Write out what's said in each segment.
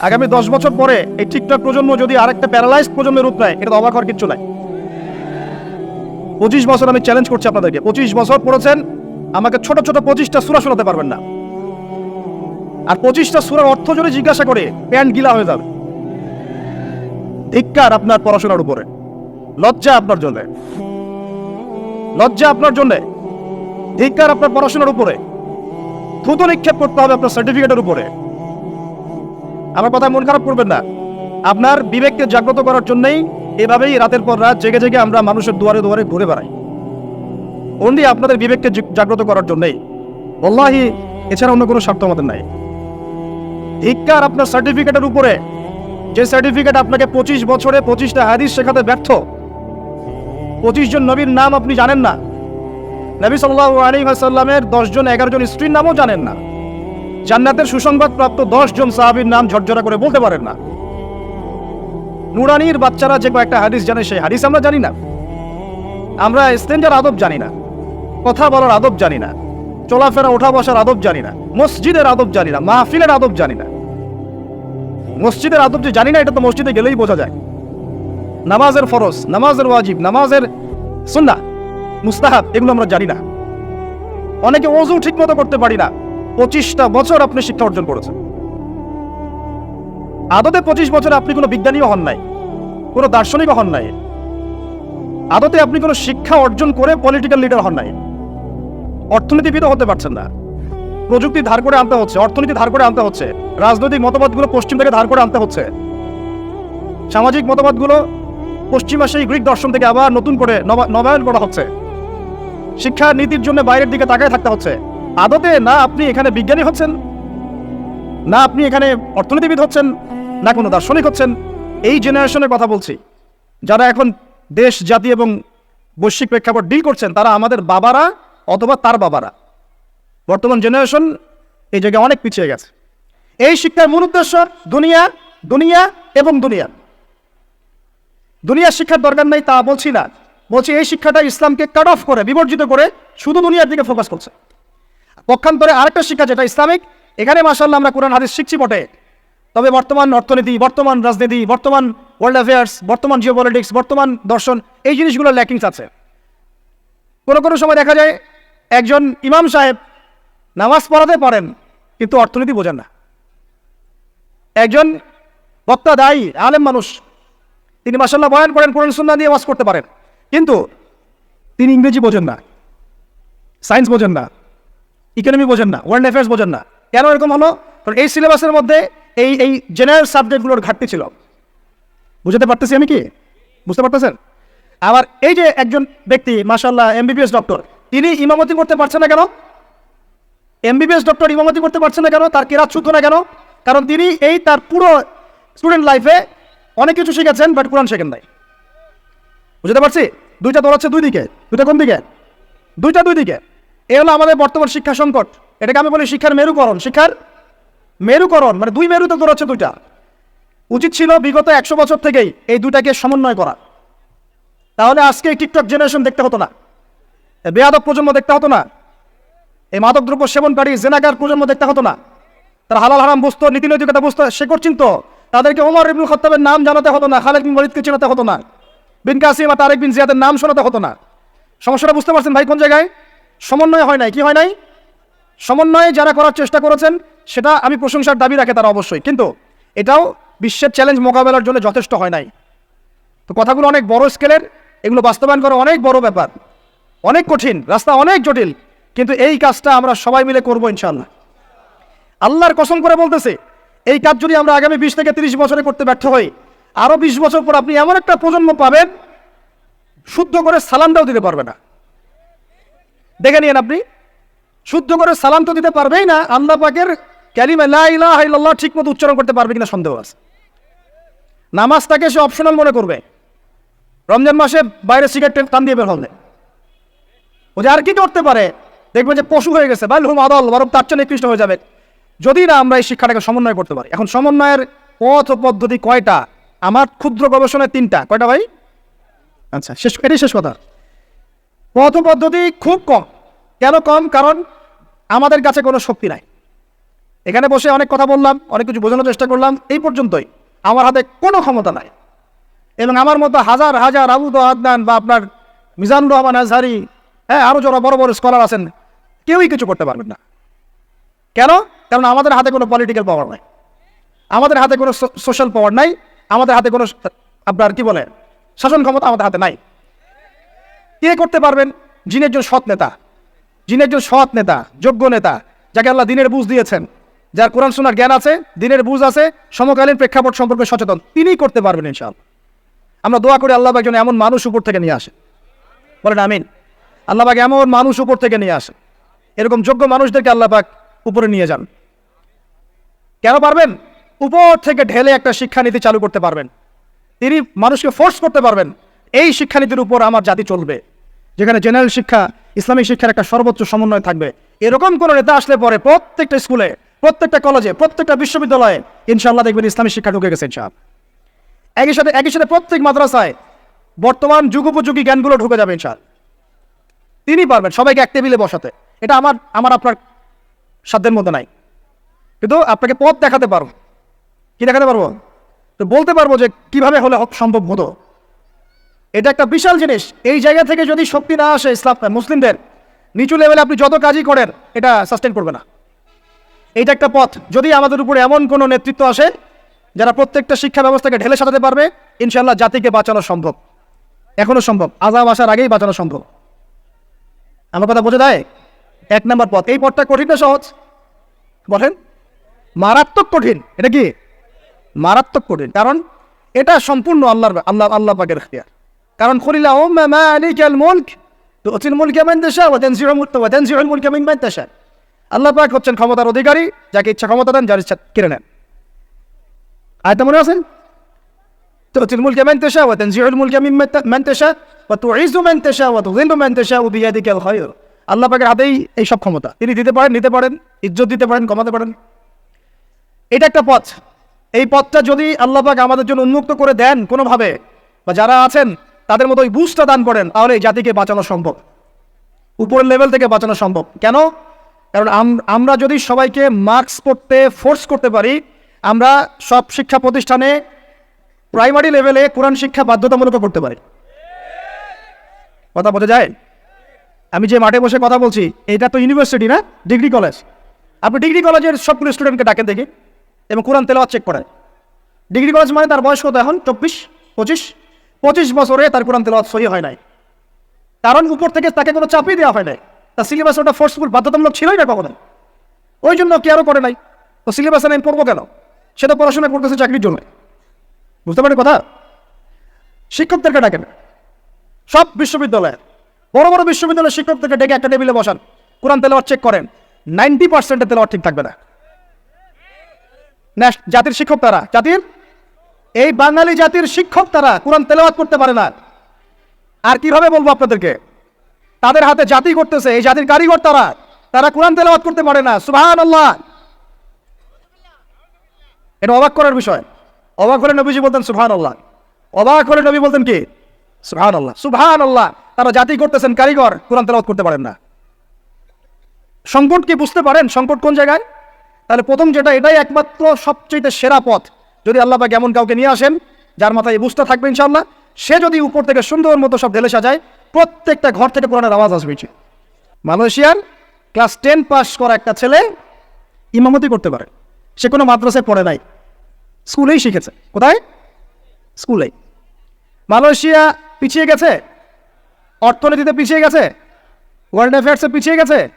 আগামী দশ বছর পরে এই টিকটক প্রজন্ম যদি আরেকটা প্যারালাইজড প্রজন্মের রূপ নেয়, এটা তো অবাক হওয়ার কিচ্ছু নাই। পঁচিশ বছর আমি চ্যালেঞ্জ করছি আপনাদেরকে। পঁচিশ বছর পড়েছেন, আমাকে ছোট ছোট পঁচিশটা সুরা শোনাতে পারবেন না। আর পঁচিশটা সুরার অর্থ যদি জিজ্ঞাসা করে, প্যান্ট গিলা হয়ে যাবে। ধিক্কার আপনার পড়াশোনার উপরে। লজ্জা আপনার জন্য। লজ্জা আপনার জন্য। ধিক্কার আপনার পড়াশোনার উপরে। থুতো নিক্ষেপ করতে হবে আপনার সার্টিফিকেটের উপরে। আমার কথা মন খারাপ করবেন না। আপনার বিবেককে জাগ্রত করার জন্যই এভাবেই রাতের পর রাত জেগে জেগে আমরা মানুষের দুয়ারে দুয়ারে ঘুরে বেড়াই। অনলি আপনাদের বিবেককে জাগ্রত করার জন্যই। বল্লাহি এছাড়া অন্য কোনো স্বার্থ আমাদের নাই। ধিক্কার আপনার সার্টিফিকেটের উপরে। যে সার্টিফিকেট আপনাকে পঁচিশ বছরে পঁচিশটা হাদিস শেখাতে ব্যর্থ, পঁচিশ জন নবীর নাম আপনি জানেন না। নবী সাল্লাহ আলী সাল্লামের দশজন এগারো জন স্ত্রীর নামও জানেন না। জান্নাতের সুসংবাদ প্রাপ্ত দশ জন সাহাবীর নাম ঝরঝরা করে বলতে পারেন না। নুরানির বাচ্চারা যে কয়েকটা হাদিস জানে, সেই হাদিস আমরা জানি না। আমরা স্ট্যান্ডার আদব জানি না। কথা বলার আদব জানি না। চলাফেরা, ওঠা বসার আদব জানি না। মসজিদের আদব জানি না। মাহফিলের আদব জানি না। মসজিদের আদব যে জানি না, এটা তো মসজিদে গেলেই বোঝা যায়। নামাজের ফরজ, নামাজের ওয়াজিব, নামাজের সুন্না মুস্তাহাব, এগুলো আমরা জানি না। অনেকে অজু ঠিক মতো করতে পারি না। পঁচিশটা বছর আপনি শিক্ষা অর্জন করেছেন। আদতে পঁচিশ বছর আপনি কোনো বিজ্ঞানীও হন নাই, কোনো দার্শনিকও হন নাই। আদতে আপনি কোনো শিক্ষা অর্জন করে পলিটিক্যাল লিডার হন নাই। অর্থনীতিবিদও হতে পারছেন না। প্রযুক্তি ধার করে আনতে হচ্ছে, অর্থনীতি ধার করে আনতে হচ্ছে, রাজনৈতিক মতবাদগুলো পশ্চিম থেকে ধার করে আনতে হচ্ছে। সামাজিক মতবাদগুলো পশ্চিমা সেই গ্রিক দর্শন থেকে আবার নতুন করে নবা- নবায়ন করা হচ্ছে। শিক্ষা নীতির জন্য বাইরের দিকে তাকায় থাকতে হচ্ছে। আদতে না আপনি এখানে বিজ্ঞানী হচ্ছেন? না আপনি এখানে অর্থনীতিবিদ হচ্ছেন? না কোনো দার্শনিক হচ্ছেন? এই জেনারেশনের কথা বলছি। যারা এখন দেশ, জাতি এবং বৈশ্বিক প্রেক্ষাপট ডিল করছেন, তারা আমাদের বাবারা অথবা তার বাবারা। বর্তমান জেনারেশন এই জায়গায় অনেক পিছিয়ে গেছে। এই শিক্ষার মূল উদ্দেশ্য দুনিয়া দুনিয়া এবং দুনিয়া। দুনিয়ার শিক্ষার দরকার নেই তা বলছি না। বলছি এই শিক্ষাটা ইসলামকে কাট অফ করে, বিবর্জিত করে শুধু দুনিয়ার দিকে ফোকাস করছে। পক্ষান্তরে আরেকটা শিক্ষা যেটা ইসলামিক, এখানে মাসাল্লাহ আমরা কোরআন, হাদিস শিখছি বটে। তবে বর্তমান অর্থনীতি, বর্তমান রাজনীতি, বর্তমান ওয়ার্ল্ড অ্যাফেয়ার্স বর্তমান জিওপলিটিক্স বর্তমান দর্শন, এই জিনিসগুলোর ল্যাকিংস আছে। কোনো কোনো সময় দেখা যায়, একজন ইমাম সাহেব নামাজ পড়াতে পারেন, কিন্তু অর্থনীতি বোঝেন না। একজন বক্তা দায়ী, আলেম মানুষ, তিনি মাসাল্লাহ বয়ান করেন, কোরআন সুন্না দিয়ে ওয়াজ করতে পারেন, কিন্তু তিনি ইংরেজি বোঝেন না, সায়েন্স বোঝেন না। ইকোনমি বোঝেন না ওয়ার্ল্ড অ্যাফেয়ার্স বোঝেন না। কেন এরকম হলো? কারণ এই সিলেবাসের মধ্যে এই এই জেনারেল সাবজেক্টগুলোর ঘাটতি ছিল। বুঝতে পারতেছি আমি কি? বুঝতে পারতেছেন? আবার এই যে একজন ব্যক্তি মাসাল্লাহ এমবিবিএস ডক্টর তিনি ইমামতি করতে পারছেন না কেন? এমবিবিএস ডক্টর ইমামতি করতে পারছেন না কেন? তার কেরাত শুদ্ধ না কেন? কারণ তিনি এই তার পুরো স্টুডেন্ট লাইফে অনেক কিছু শিখেছেন বাট কোরআন শেখেন নাই। বুঝতে পারছি? দুইটা দৌড়াচ্ছে দুই দিকে। দুইটা কোন দিকে? দুইটা দুই দিকে। এ হলো আমাদের বর্তমান শিক্ষা সংকট। এটাকে আমি বলি শিক্ষার মেরুকরণ। শিক্ষার মেরুকরণ মানে দুই মেরুতে দৌড়াচ্ছে দুইটা। উচিত ছিল বিগত একশো বছর থেকেই এই দুটাকে সমন্বয় করা। তাহলে আজকে এই টিকটক জেনারেশন দেখতে হতো না। এই বেয়াদব প্রজন্ম দেখতে হতো না। এই মাদকদ্রব্য সেবনকারী জেনাগার প্রজন্ম দেখতে হতো না। তারা হালাল হারাম বুঝতো নীতি নৈতিকতা বুঝতো সে করছেন তো তাদেরকে ওমর ইবনুল খত্তাবের নাম জানাতে হতো না, খালেদ বিন ওয়ালিদকে চেনাতে হতো না। বিন কাসিম আর তারেক বিন জিয়াদের নাম শোনাতে হতো না। সমস্যাটা বুঝতে পারছেন ভাই কোন জায়গায়? সমন্বয় হয় নাই, কি হয় নাই? সমন্বয়ে যারা করার চেষ্টা করেছেন, সেটা আমি প্রশংসার দাবি রাখে তারা অবশ্যই। কিন্তু এটাও বিশ্বের চ্যালেঞ্জ মোকাবেলার জন্য যথেষ্ট হয় নাই। তো কথাগুলো অনেক বড় স্কেলের এগুলো বাস্তবায়ন করা অনেক বড় ব্যাপার। অনেক কঠিন, রাস্তা অনেক জটিল, কিন্তু এই কাজটা আমরা সবাই মিলে করব ইনশাল্লাহ আল্লাহর কসম করে বলতেছে, এই কাজ যদি আমরা আগামী বিশ থেকে তিরিশ বছরে করতে ব্যর্থ হই আরও বিশ বছর পর আপনি এমন একটা প্রজন্ম পাবেন, শুদ্ধ করে সালামটাও দিতে পারবে না। দেখে নিন আপনি। শুদ্ধ করে সালাম তো দিতে পারবেই না, আল্লাহ পাকের ক্যালিমা লা ইলাহা ইল্লাল্লাহ ঠিক মতো উচ্চারণ করতে পারবে কিনা সন্দেহ আছে। নামাজ তাকে সে অপশনাল মনে করবে। রমজান মাসে বাইরে সিগারেট টান দিয়ে বের হবে ও যে আর কি করতে পারে? দেখবে যে পশু হয়ে গেছে। বাল হুম আদল বরফ তার চেয়ে নিকৃষ্ট হয়ে যাবে। যদি না আমরা এই শিক্ষাটাকে সমন্বয় করতে পারি। এখন সমন্বয়ের পথ পদ্ধতি কয়টা? আমার ক্ষুদ্র গবেষণায় তিনটা। কয়টা ভাই? আচ্ছা শেষ এটাই শেষ কথা। পথ পদ্ধতি খুব কম। কেন কম? কারণ আমাদের কাছে কোনো শক্তি নাই। এখানে বসে অনেক কথা বললাম, অনেক কিছু বোঝানোর চেষ্টা করলাম, এই পর্যন্তই। আমার হাতে কোনো ক্ষমতা নাই। এবং আমার মতো হাজার হাজার আবু তো আদনান বা আপনার মিজানুর রহমান আজহারি হ্যাঁ আরও যারা বড় বড় স্কলার আছেন, কেউই কিছু করতে পারবেন না। কেন? কারণ আমাদের হাতে কোনো পলিটিক্যাল পাওয়ার নাই। আমাদের হাতে কোনো সোশ্যাল পাওয়ার নাই। আমাদের হাতে কোনো আপনার কি বলে, শাসন ক্ষমতা আমাদের হাতে নাই। কে করতে পারবেন? যিনি একজন সৎ নেতা। যিনি একজন সৎ নেতা, যোগ্য নেতা, যাকে আল্লাহ দিনের বুঝ দিয়েছেন। যার কোরআন শোনার জ্ঞান আছে, দিনের বুঝ আছে, সমকালীন প্রেক্ষাপট সম্পর্কে সচেতন। তিনিই করতে পারবেন ইনশাআল্লাহ। আমরা দোয়া করি আল্লাহ একজন এমন মানুষ উপর থেকে নিয়ে আসে। বলেন আমিন। আল্লাহ পাক এমন মানুষ উপর থেকে নিয়ে আসে। এরকম যোগ্য মানুষদেরকে আল্লাহ পাক উপরে নিয়ে যান। কেন পারবেন? উপর থেকে ঢেলে একটা শিক্ষানীতি চালু করতে পারবেন। তিনি মানুষকে ফোর্স করতে পারবেন, এই শিক্ষানীতির উপর আমার জাতি চলবে। যেখানে জেনারেল শিক্ষা, ইসলামিক শিক্ষার একটা সর্বোচ্চ সমন্বয় থাকবে। এরকম কোনো নেতা আসলে পরে প্রত্যেকটা স্কুলে, প্রত্যেকটা কলেজে, প্রত্যেকটা বিশ্ববিদ্যালয়ে ইনশাল্লাহ দেখবেন ইসলামিক শিক্ষা ঢুকে গেছে ইনশাআল্লাহ। একই সাথে একই সাথে প্রত্যেক মাদ্রাসায় বর্তমান যুগোপযোগী জ্ঞানগুলো ঢুকে যাবে ইনশাআল্লাহ। তিনি পারবেন সবাইকে এক টেবিলে বসাতে। এটা আমার আমার আপনার সাধ্যের মধ্যে নাই। কিন্তু আপনাকে পথ দেখাতে পারব। কি দেখাতে পারব? তো বলতে পারব যে কীভাবে হলে সম্ভব হতো। এটা একটা বিশাল জিনিস। এই জায়গা থেকে যদি শক্তি না আসে ইসলাম মুসলিমদের, নিচু লেভেলে আপনি যত কাজই করেন, এটা সাস্টেন করবে না। এইটা একটা পথ। যদি আমাদের উপরে এমন কোনো নেতৃত্ব আসে, যারা প্রত্যেকটা শিক্ষা ব্যবস্থাকে ঢেলে সাজাতে পারবে ইনশাল্লাহ জাতিকে বাঁচানো সম্ভব। এখনও সম্ভব। আজাব আসার আগেই বাঁচানো সম্ভব। আমার কথা বোঝা যায়? এক নম্বর পথ। এই পথটা কঠিন না সহজ? বলেন। মারাত্মক কঠিন। এটা কি? মারাত্মক কঠিন। কারণ এটা সম্পূর্ণ আল্লাহর, আল্লাহ আল্লাহ পাকের এখতিয়ার কারণ খলিলা ও মালিকাল মুলক তো অচিন মুলকে মান দেশা ওয়া তানজিউল মুলক ওয়া তানজিউল মুলক মিন দেশা আল্লাহ পাক হচ্ছেন ক্ষমতার অধিকারী যাকে ইচ্ছা ক্ষমতা দেন যার ইচ্ছা কেড়ে নেন আয়তা মনে আছেন تؤتي الملك من تشاء وتنزع الملك ممن من تشاء وتعز من تشاء وتذل من تشاء بيدك الخير আল্লাহ পাকের হাতেই এই সব ক্ষমতা তিনি দিতে পারেন নিতে পারেন ইজ্জত দিতে পারেন কমাতে পারেন এটা একটা পথ এই পথটা যদি আল্লাহ পাক আমাদের জন্য উন্মুক্ত করে দেন কোনোভাবে বা যারা আছেন তাদের মতো ওই বুঝটা দান করেন, তাহলে এই জাতিকে বাঁচানো সম্ভব। উপরের লেভেল থেকে বাঁচানো সম্ভব। কেন? কারণ আমরা যদি সবাইকে মার্কস পড়তে ফোর্স করতে পারি, আমরা সব শিক্ষা প্রতিষ্ঠানে প্রাইমারি লেভেলে কোরআন শিক্ষা বাধ্যতামূলক করতে পারি। কথা বোঝা যায়? আমি যে মাঠে বসে কথা বলছি, এটা তো ইউনিভার্সিটি না ডিগ্রি কলেজ আপনি ডিগ্রি কলেজের সবগুলো স্টুডেন্টকে ডাকেন দেখি, এবং কোরআন তেলাওয়াত চেক করেন ডিগ্রি কলেজ মানে তার বয়স কত এখন? চব্বিশ? পঁচিশ? পঁচিশ বছরে তার কোরআন তেলাওয়াত সহি হয় নাই। কারণ উপর থেকে তাকে কোনো চাপিয়ে দেওয়া হয় নাই। তার সিলেবাস ওটা ফোর্সফুল বাধ্যতামূলক ছিলই না কখনো ওই জন্য কি আরও করে নাই? তো সিলেবাসে আমি পড়ব কেন? সেটা পড়াশোনা করতেছে চাকরির জন্য। বুঝতে পারেন কথা? শিক্ষকদেরকে ডাকেন সব বিশ্ববিদ্যালয়ের, বড় বড় বিশ্ববিদ্যালয়ের শিক্ষকদেরকে ডেকে একটা টেবিলে বসান। কোরআন তেলাওয়াত চেক করেন। নাইনটি পার্সেন্টের তেলাওয়াত ঠিক থাকবে না। জাতির শিক্ষক তারা? জাতির? এই বাঙালি জাতির শিক্ষক তারা কোরআন তেলাওয়াত করতে পারে না। আর কীভাবে বলব আপনাদেরকে? তাদের হাতে জাতি করতেছে, এই জাতির কারিগর তারা। তারা কোরআন তেলাওয়াত করতে পারে না। সুবহান আল্লাহ এটা অবাক করার বিষয়। অবাক হলে নবীজি বলতেন সুবহান আল্লাহ অবাক হলে নবী বলতেন কি? সুবহান আল্লাহ সুবহান আল্লাহ তারা জাতি করতেছেন, কারিগর, কোরআন তেলাওয়াত করতে পারেন না। সংকট কি বুঝতে পারেন? সংকট কোন জায়গায়? তাহলে প্রথম যেটা, এটাই একমাত্র সবচেয়ে সেরা পথ। যদি আল্লাহ পাক এমন কাউকে নিয়ে আসেন, যার মাথায় বুঝতে থাকবে ইনশাল্লাহ সে যদি উপর থেকে সুন্দর মতো সব ঢেলে সাজায়, প্রত্যেকটা ঘর থেকে কোরআনের আওয়াজ আসবে মালয়েশিয়ার ক্লাস টেন পাস করা একটা ছেলে ইমামতি করতে পারে। সে কোনো মাদ্রাসায় পড়ে নাই। স্কুলেই শিখেছে। কোথায়? স্কুলেই। মালয়েশিয়া পিছিয়ে গেছে? অর্থনীতিতে পিছিয়ে গেছে? ওয়ার্ল্ড অ্যাফেয়ার্সে পিছিয়ে গেছে?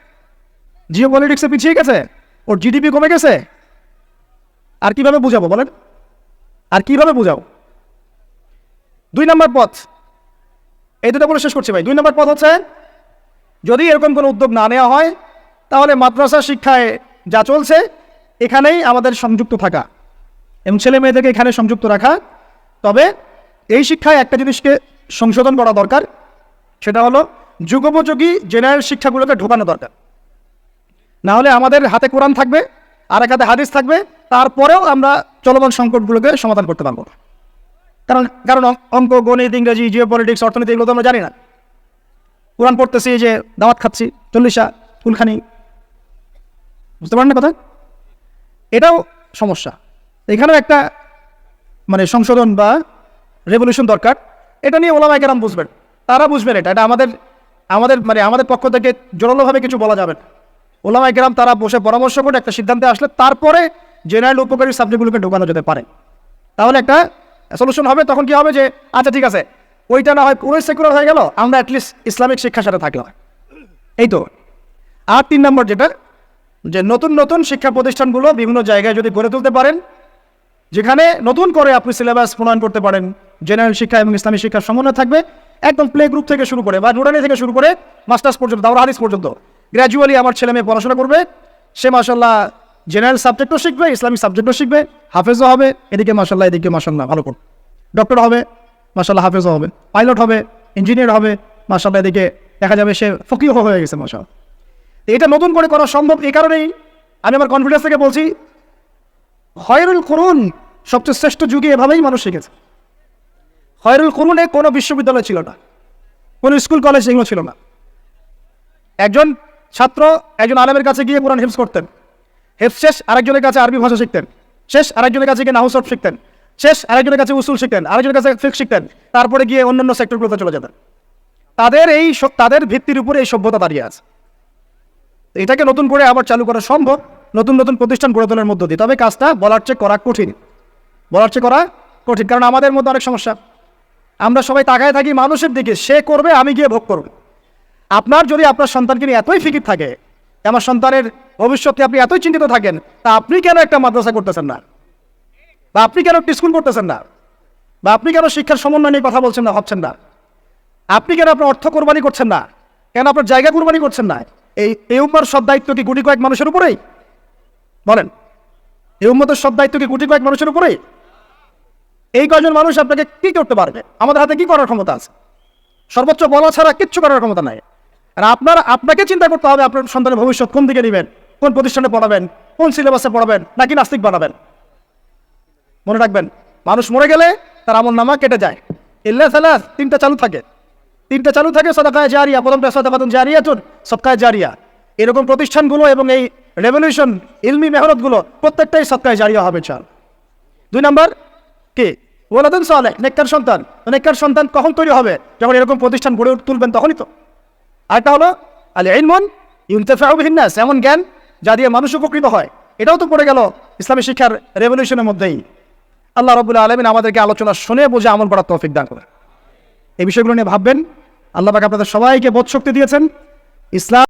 জিও পলিটিক্সে পিছিয়ে গেছে? ওর জিডিপি কমে গেছে? আর কীভাবে বুঝাবো বলেন? আর কীভাবে বুঝাও? দুই নম্বর পথ। এই দুটো বলে শেষ করছি ভাই। দুই নম্বর পথ হচ্ছে, যদি এরকম কোনো উদ্যোগ না নেওয়া হয়, তাহলে মাদ্রাসা শিক্ষায় যা চলছে, এখানেই আমাদের সংযুক্ত থাকা এবং ছেলে মেয়েদেরকে এখানে সংযুক্ত রাখা। তবে এই শিক্ষায় একটা জিনিসকে সংশোধন করা দরকার, সেটা হলো যুগোপযোগী জেনারেল শিক্ষাগুলোকে ঢোকানো দরকার। না হলে আমাদের হাতে কোরআন থাকবে, আর এক হাতে হাদিস থাকবে তারপরেও আমরা চলমান সংকটগুলোকে সমাধান করতে পারব। কারণ কারণ অঙ্ক- গণিত, ইংরেজি জিও পলিটিক্স অর্থনীতি এগুলো তো আমরা জানি না। কোরআন পড়তেছি যে দাওয়াত খাচ্ছি, চল্লিশা, ফুলখানি। বুঝতে পারেন না কথা? এটাও সমস্যা। এখানেও একটা মানে সংশোধন বা রেভলিউশন দরকার। এটা নিয়ে ওলামাই কেরাম বুঝবেন। তারা বুঝবেন এটা। এটা আমাদের আমাদের মানে আমাদের পক্ষ থেকে জোরালোভাবে কিছু বলা যাবে ওলামাই কেরাম তারা বসে পরামর্শ করে একটা সিদ্ধান্তে আসলে তারপরে জেনারেল উপকারী সাবজেক্টগুলোকে ঢোকানো যেতে পারে। তাহলে একটা সলিউশন হবে, তখন কি হবে যে আচ্ছা ঠিক আছে, ওইটা না হয় পুরোই সেকুলার হয়ে গেল, আমরা অ্যাটলিস্ট ইসলামিক শিক্ষার সাথে থাকলাম। এই তো। আর তিন নম্বর যেটা, যে নতুন নতুন শিক্ষা প্রতিষ্ঠানগুলো বিভিন্ন জায়গায় যদি গড়ে তুলতে পারেন, যেখানে নতুন করে আপনি সিলেবাস প্রণয়ন করতে পারেন জেনারেল শিক্ষা এবং ইসলামী শিক্ষার সমন্বয় থাকবে, একদম প্লে গ্রুপ থেকে শুরু করে বা নুরানি থেকে শুরু করে মাস্টার্স পর্যন্ত, দাওরা হাদিস পর্যন্ত গ্র্যাজুয়ালি আমার ছেলে মেয়ে পড়াশোনা করবে, সে মাসাল্লাহ জেনারেল সাবজেক্টও শিখবে ইসলামিক সাবজেক্টও শিখবে, হাফেজও হবে, এদিকে মাসাল্লাহ এদিকে মাসাল্লাহ ভালো করবে ডক্টর হবে মাসাল্লাহ হাফেজও হবে। পাইলট হবে ইঞ্জিনিয়ার হবে মাসাল্লাহ এদিকে দেখা যাবে সে ফকিও হয়ে গেছে মাসাল এটা নতুন করে করা সম্ভব এই কারণেই আমি আমার কনফিডেন্স থেকে বলছি হয়রুল করুন সবচেয়ে শ্রেষ্ঠ যুগে এভাবেই মানুষ শিখেছে। হয়রুল করুনে কোনো বিশ্ববিদ্যালয় ছিল না, কোনো স্কুল, কলেজ, এগুলো ছিল না। একজন ছাত্র, একজন আলেমের কাছে গিয়ে কোরআন হিফজ করতেন। হেফ, শেষ আরেকজনের কাছে আরবি ভাষা শিখতেন। শেষ আরেকজনের কাছে গিয়ে নাহুসব শিখতেন। শেষ আরেকজনের কাছে উসুল শিখতেন। আরেকজনের কাছে ফিক শিখতেন। তারপরে গিয়ে অন্যান্য সেক্টরগুলোতে চলে যেতেন। তাদের এই তাদের ভিত্তির উপরে এই সভ্যতা দাঁড়িয়ে আছে। এটাকে নতুন করে আবার চালু করা সম্ভব। নতুন নতুন প্রতিষ্ঠান গড়ে তোলার মধ্য দিয়ে। তবে কাজটা বলার চেয়ে করা কঠিন। বলার চেয়ে করা কঠিন। কারণ আমাদের মধ্যে অনেক সমস্যা। আমরা সবাই তাকায় থাকি মানুষের দিকে। সে করবে, আমি গিয়ে ভোগ করব আপনার যদি আপনার সন্তানকে নিয়ে এতই ফিকির থাকে আমার সন্তানের ভবিষ্যৎ ভবিষ্যতে আপনি এতই চিন্তিত থাকেন, তা আপনি কেন একটা মাদ্রাসা করতেছেন না? বা আপনি কেন একটি স্কুল করতেছেন না? বা আপনি কেন শিক্ষার সমন্বয় নিয়ে কথা বলছেন না, ভাবছেন না? আপনি কেন আপনার অর্থ কোরবানি করছেন না? কেন আপনার জায়গা কোরবানি করছেন না? এই এই উম্মার সব দায়িত্ব কি গুটি কয়েক মানুষের উপরেই? বলেন, এই উম্মতের সব দায়িত্ব কি গুটি কয়েক মানুষের উপরেই? এই কয়জন মানুষ আপনাকে কি করতে পারবে? আমাদের হাতে কি করার ক্ষমতা আছে? সর্বোচ্চ বলা ছাড়া কিচ্ছু করার ক্ষমতা নাই। আর আপনার, আপনাকে চিন্তা করতে হবে আপনার সন্তানের ভবিষ্যৎ কোন দিকে নেবেন, কোন প্রতিষ্ঠানে পড়াবেন, কোন সিলেবাসে পড়াবেন, নাকি নাস্তিক বানাবেন। মনে রাখবেন, মানুষ মরে গেলে তার আমল নামা কেটে যায়। ইল্লা সালাস তিনটা চালু থাকে। তিনটা চালু থাকে, সদাকায় জারিয়া, প্রথমটা সদাকাতুন জারিয়াতুন সৎকায় জারিয়া। এরকম প্রতিষ্ঠানগুলো এবং এই রেভলিউশন ইলমি মেহনতগুলো প্রত্যেকটাই সৎকায় জারিয়া হবে চাল দুই নাম্বার, কি? ওলাদুন সালেহ, নেককার সন্তান। নেককার সন্তান কখন তৈরি হবে? যখন এরকম প্রতিষ্ঠান গড়ে তুলবেন তখনই তো। আরেকটা হলো আলে ইলমন ইউনতেফাউবিহিন্নাস এমন জ্ঞান যা দিয়ে মানুষ উপকৃত হয়। এটাও তো পড়ে গেল ইসলামী শিক্ষার রেভলিউশনের মধ্যেই। আল্লাহ রবুল্লা আলমিন আমাদেরকে আলোচনা শুনে বুঝে আমল করার তৌফিক দান করে এই বিষয়গুলো নিয়ে ভাববেন। আল্লাহ পাক আপনাদের সবাইকে বোধ শক্তি দিয়েছেন। ইসলাম